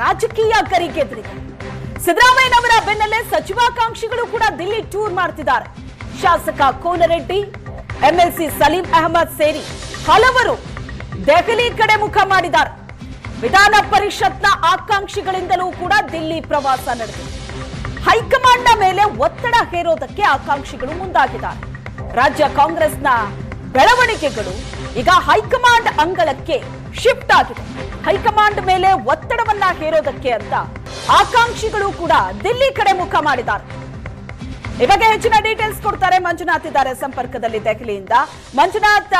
ರಾಜಕೀಯ ಗರಿಗೆದ್ರಿದೆ ಸಿದ್ದರಾಮಯ್ಯನವರ ಬೆನ್ನಲ್ಲೇ ಸಚಿವಾಕಾಂಕ್ಷಿಗಳು ಕೂಡ ದಿಲ್ಲಿ ಟೂರ್ ಮಾಡ್ತಿದ್ದಾರೆ. ಶಾಸಕ ಕೋನರೆಡ್ಡಿ, ಎಂಎಲ್ಸಿ ಸಲೀಂ ಅಹಮದ್ ಸೇರಿ ಹಲವರು ದೆಹಲಿ ಕಡೆ ಮುಖ ಮಾಡಿದ್ದಾರೆ. ವಿಧಾನ ಪರಿಷತ್ನ ಆಕಾಂಕ್ಷಿಗಳಿಂದಲೂ ಕೂಡ ದಿಲ್ಲಿ ಪ್ರವಾಸ ನಡೆದಿದೆ. ಹೈಕಮಾಂಡ್ನ ಮೇಲೆ ಒತ್ತಡ ಹೇರೋದಕ್ಕೆ ಆಕಾಂಕ್ಷಿಗಳು ಮುಂದಾಗಿದ್ದಾರೆ. ರಾಜ್ಯ ಕಾಂಗ್ರೆಸ್ನ ಬೆಳವಣಿಗೆಗಳು ಈಗ ಹೈಕಮಾಂಡ್ ಅಂಗಳಕ್ಕೆ ಶಿಫ್ಟ್ ಆಗಿದೆ. ಹೈಕಮಾಂಡ್ ಮೇಲೆ ಒತ್ತಡವನ್ನ ಹೇರೋದಕ್ಕೆ ಅಂತ ಆಕಾಂಕ್ಷಿಗಳು ಕೂಡ ದಿಲ್ಲಿ ಕಡೆ ಮುಖ ಮಾಡಿದ್ದಾರೆ. ಈ ಬಗ್ಗೆ ಹೆಚ್ಚಿನ ಡೀಟೇಲ್ಸ್ ಕೊಡ್ತಾರೆ ಮಂಜುನಾಥ್ ಇದ್ದಾರೆ ಸಂಪರ್ಕದಲ್ಲಿ ದೆಹಲಿಯಿಂದ. ಮಂಜುನಾಥ್,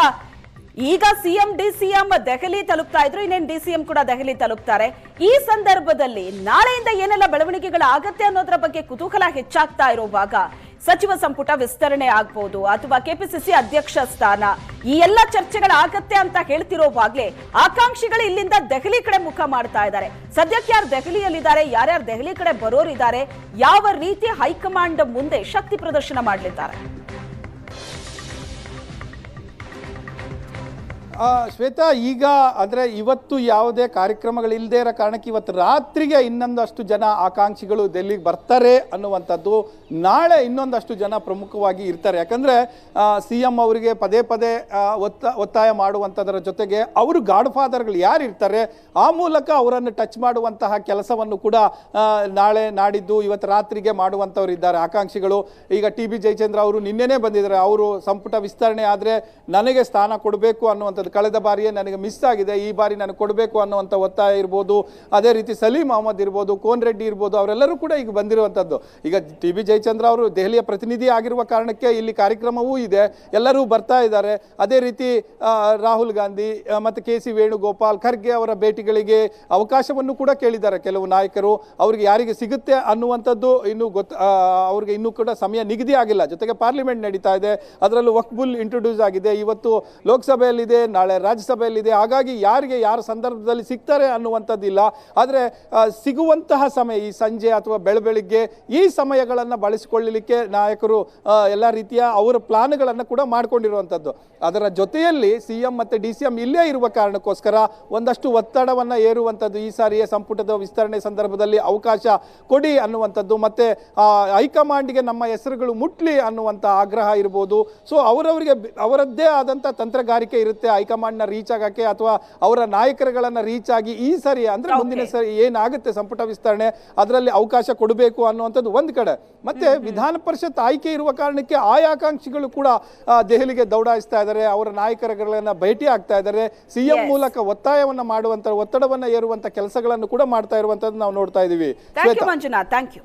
ಈಗ ಸಿಎಂ, ಡಿಸಿಎಂ ದೆಹಲಿ ತಲುಪ್ತಾ ಇದ್ರು, ಇನ್ನೇನು ಡಿಸಿಎಂ ಕೂಡ ದೆಹಲಿ ತಲುಪ್ತಾರೆ. ಈ ಸಂದರ್ಭದಲ್ಲಿ ನಾಳೆಯಿಂದ ಏನೆಲ್ಲ ಬೆಳವಣಿಗೆಗಳು ಆಗತ್ತೆ ಅನ್ನೋದ್ರ ಬಗ್ಗೆ ಕುತೂಹಲ ಹೆಚ್ಚಾಗ್ತಾ ಇರುವಾಗ ಸಚಿವ ಸಂಪುಟ ವಿಸ್ತರಣೆ ಆಗ್ಬಹುದು ಅಥವಾ ಕೆಪಿಸಿಸಿ ಅಧ್ಯಕ್ಷ ಸ್ಥಾನ. ಈ ಎಲ್ಲ ಚರ್ಚೆಗಳಾಗತ್ತೆ ಅಂತ ಹೇಳ್ತಿರೋವಾಗ್ಲೇ ಆಕಾಂಕ್ಷಿಗಳು ಇಲ್ಲಿಂದ ದೆಹಲಿ ಕಡೆ ಮುಖ ಮಾಡ್ತಾ ಇದ್ದಾರೆ. ಸದ್ಯಕ್ಕೆ ಯಾರು ದೆಹಲಿಯಲ್ಲಿದ್ದಾರೆ, ಯಾರ್ಯಾರು ದೆಹಲಿ ಕಡೆ ಬರೋರಿದ್ದಾರೆ, ಯಾವ ರೀತಿ ಹೈಕಮಾಂಡ್ ಮುಂದೆ ಶಕ್ತಿ ಪ್ರದರ್ಶನ ಮಾಡಲಿದ್ದಾರೆ? ಶ್ವೇತಾ, ಈಗ ಅಂದರೆ ಇವತ್ತು ಯಾವುದೇ ಕಾರ್ಯಕ್ರಮಗಳಿಲ್ಲದೆ ಇರೋ ಕಾರಣಕ್ಕೆ ಇವತ್ತು ರಾತ್ರಿಗೆ ಇನ್ನೊಂದಷ್ಟು ಜನ ಆಕಾಂಕ್ಷಿಗಳು ಡೆಲ್ಲಿಗೆ ಬರ್ತಾರೆ ಅನ್ನುವಂಥದ್ದು ನಾಳೆ ಇನ್ನೊಂದಷ್ಟು ಜನ ಪ್ರಮುಖವಾಗಿ ಇರ್ತಾರೆ. ಯಾಕಂದರೆ ಸಿ ಎಂ ಅವರಿಗೆ ಪದೇ ಪದೇ ಒತ್ತ, ಒತ್ತಾಯ ಮಾಡುವಂಥದರ ಜೊತೆಗೆ ಅವರು ಗಾಡ್ ಫಾದರ್ಗಳು ಯಾರು ಇರ್ತಾರೆ, ಆ ಮೂಲಕ ಅವರನ್ನು ಟಚ್ ಮಾಡುವಂತಹ ಕೆಲಸವನ್ನು ಕೂಡ ನಾಳೆ ನಾಡಿದ್ದು ಇವತ್ತು ರಾತ್ರಿಗೆ ಮಾಡುವಂಥವ್ರು ಇದ್ದಾರೆ ಆಕಾಂಕ್ಷಿಗಳು. ಈಗ ಟಿ ಬಿ ಜಯಚಂದ್ರ ಅವರು ನಿನ್ನೆನೇ ಬಂದಿದ್ದಾರೆ. ಅವರು ಸಂಪುಟ ವಿಸ್ತರಣೆ ಆದರೆ ನನಗೆ ಸ್ಥಾನ ಕೊಡಬೇಕು ಅನ್ನುವಂಥದ್ದು ಕಳೆದ ಬಾರಿಯೇ ನನಗೆ ಮಿಸ್ ಆಗಿದೆ. ಈ ಬಾರಿ ನಾನು ಕೊಡಬೇಕು ಅನ್ನುವಂಥ ಒತ್ತಾಯ ಇರ್ಬೋದು, ಅದೇ ರೀತಿ ಸಲೀಂ ಅಹಮದ್ ಇರ್ಬೋದು, ಕೋನ್ ರೆಡ್ಡಿ ಇರ್ಬೋದು, ಅವರೆಲ್ಲರೂ ಕೂಡ ಈಗ ಬಂದಿರುವಂಥದ್ದು ಈಗ ಟಿ ಬಿ ಜಯಚಂದ್ರ ಅವರು ದೆಹಲಿಯ ಪ್ರತಿನಿಧಿ ಆಗಿರುವ ಕಾರಣಕ್ಕೆ ಇಲ್ಲಿ ಕಾರ್ಯಕ್ರಮವೂ ಇದೆ. ಎಲ್ಲರೂ ಬರ್ತಾ ಇದ್ದಾರೆ. ಅದೇ ರೀತಿ ರಾಹುಲ್ ಗಾಂಧಿ ಮತ್ತು ಕೆ ಸಿ ವೇಣುಗೋಪಾಲ್ ಖರ್ಗೆ ಅವರ ಭೇಟಿಗಳಿಗೆ ಅವಕಾಶವನ್ನು ಕೂಡ ಕೇಳಿದ್ದಾರೆ ಕೆಲವು ನಾಯಕರು. ಅವರಿಗೆ ಯಾರಿಗೆ ಸಿಗುತ್ತೆ ಅನ್ನುವಂಥದ್ದು ಇನ್ನೂ ಗೊತ್ತ ಅವ್ರಿಗೆ ಇನ್ನೂ ಕೂಡ ಸಮಯ ನಿಗದಿ ಆಗಿಲ್ಲ. ಜೊತೆಗೆ ಪಾರ್ಲಿಮೆಂಟ್ ನಡೀತಾ ಇದೆ. ಅದರಲ್ಲೂ ವಕ್ಬುಲ್ ಇಂಟ್ರೊಡ್ಯೂಸ್ ಆಗಿದೆ. ಇವತ್ತು ಲೋಕಸಭೆಯಲ್ಲಿದೆ. ನಾಳೆ ರಾಜ್ಯಸಭೆಯಲ್ಲಿದೆ. ಹಾಗಾಗಿ ಯಾರಿಗೆ ಯಾರ ಸಂದರ್ಭದಲ್ಲಿ ಸಿಗ್ತಾರೆ ಅನ್ನುವಂಥದ್ದಿಲ್ಲ. ಆದರೆ ಸಿಗುವಂತಹ ಸಮಯ ಈ ಸಂಜೆ ಅಥವಾ ಬೆಳಬೆಳಿಗ್ಗೆ ಈ ಸಮಯಗಳನ್ನು ಬಳಸಿಕೊಳ್ಳಲಿಕ್ಕೆ ನಾಯಕರು ಎಲ್ಲ ರೀತಿಯ ಅವರ ಪ್ಲಾನ್ಗಳನ್ನು ಕೂಡ ಮಾಡಿಕೊಂಡಿರುವಂಥದ್ದು. ಅದರ ಜೊತೆಯಲ್ಲಿ ಸಿ ಎಂ ಮತ್ತು ಡಿ ಸಿ ಎಂ ಇಲ್ಲೇ ಇರುವ ಕಾರಣಕ್ಕೋಸ್ಕರ ಒಂದಷ್ಟು ಒತ್ತಡವನ್ನು ಏರುವಂಥದ್ದು, ಈ ಸಾರಿಯ ಸಂಪುಟದ ವಿಸ್ತರಣೆ ಸಂದರ್ಭದಲ್ಲಿ ಅವಕಾಶ ಕೊಡಿ ಅನ್ನುವಂಥದ್ದು, ಮತ್ತು ಹೈಕಮಾಂಡ್ಗೆ ನಮ್ಮ ಹೆಸರುಗಳು ಮುಟ್ಲಿ ಅನ್ನುವಂಥ ಆಗ್ರಹ ಇರ್ಬೋದು. ಸೊ, ಅವರವರಿಗೆ ಅವರದ್ದೇ ಆದಂಥ ತಂತ್ರಗಾರಿಕೆ ಇರುತ್ತೆ. ಹೈಕಮಾಂಡ್ನ ರೀಚ್ ಆಗಕ್ಕೆ ಅಥವಾ ಅವರ ನಾಯಕರುಗಳನ್ನು ರೀಚ್ ಆಗಿ ಈ ಸರಿ ಅಂದರೆ ಮುಂದಿನ ಸರಿ ಏನಾಗುತ್ತೆ ಸಂಪುಟ ವಿಸ್ತರಣೆ ಅದರಲ್ಲಿ ಅವಕಾಶ ಕೊಡಬೇಕು ಅನ್ನುವಂಥದ್ದು ಒಂದು ಕಡೆ. ಮತ್ತೆ ವಿಧಾನ ಪರಿಷತ್ ಆಯ್ಕೆ ಇರುವ ಕಾರಣಕ್ಕೆ ಆಯಾಕಾಂಕ್ಷಿಗಳು ಕೂಡ ದೆಹಲಿಗೆ ದೌಡಾಯಿಸ್ತಾ ಇದ್ದಾರೆ ಅವರ ನಾಯಕರುಗಳನ್ನ ಭೇಟಿ ಆಗ್ತಾ ಇದ್ದಾರೆ. ಸಿಎಂ. ಮೂಲಕ ಒತ್ತಾಯವನ್ನ ಮಾಡುವಂತ ಒತ್ತಡವನ್ನ ಏರುವಂತ ಕೆಲಸಗಳನ್ನು ಕೂಡ ಮಾಡ್ತಾ ಇರುವಂತದ್ದು ನಾವು ನೋಡ್ತಾ ಇದೀವಿ thank you